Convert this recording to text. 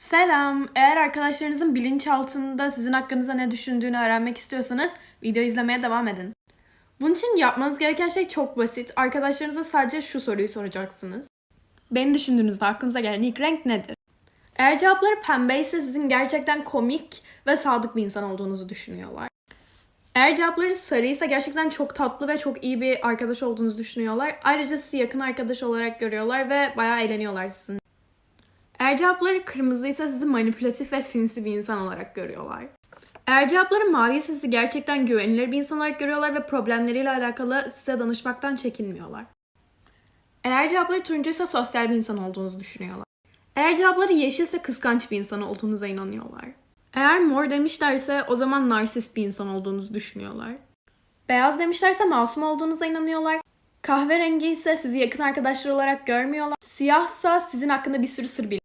Selam. Eğer arkadaşlarınızın bilinçaltında sizin hakkınızda ne düşündüğünü öğrenmek istiyorsanız video izlemeye devam edin. Bunun için yapmanız gereken şey çok basit. Arkadaşlarınıza sadece şu soruyu soracaksınız. Beni düşündüğünüzde aklınıza gelen ilk renk nedir? Eğer cevapları pembe ise sizin gerçekten komik ve sadık bir insan olduğunuzu düşünüyorlar. Eğer cevapları sarıysa gerçekten çok tatlı ve çok iyi bir arkadaş olduğunuzu düşünüyorlar. Ayrıca sizi yakın arkadaş olarak görüyorlar ve bayağı eğleniyorlar sizinle. Eğer cevapları kırmızıysa sizi manipülatif ve sinsi bir insan olarak görüyorlar. Eğer cevapları mavi ise sizi gerçekten güvenilir bir insan olarak görüyorlar ve problemleriyle alakalı size danışmaktan çekinmiyorlar. Eğer cevapları turuncuysa sosyal bir insan olduğunuzu düşünüyorlar. Eğer cevapları yeşilse kıskanç bir insan olduğunuza inanıyorlar. Eğer mor demişlerse o zaman narsist bir insan olduğunuzu düşünüyorlar. Beyaz demişlerse masum olduğunuza inanıyorlar. Kahverengi ise sizi yakın arkadaşlar olarak görmüyorlar. Siyahsa sizin hakkında bir sürü sır biliyorlar.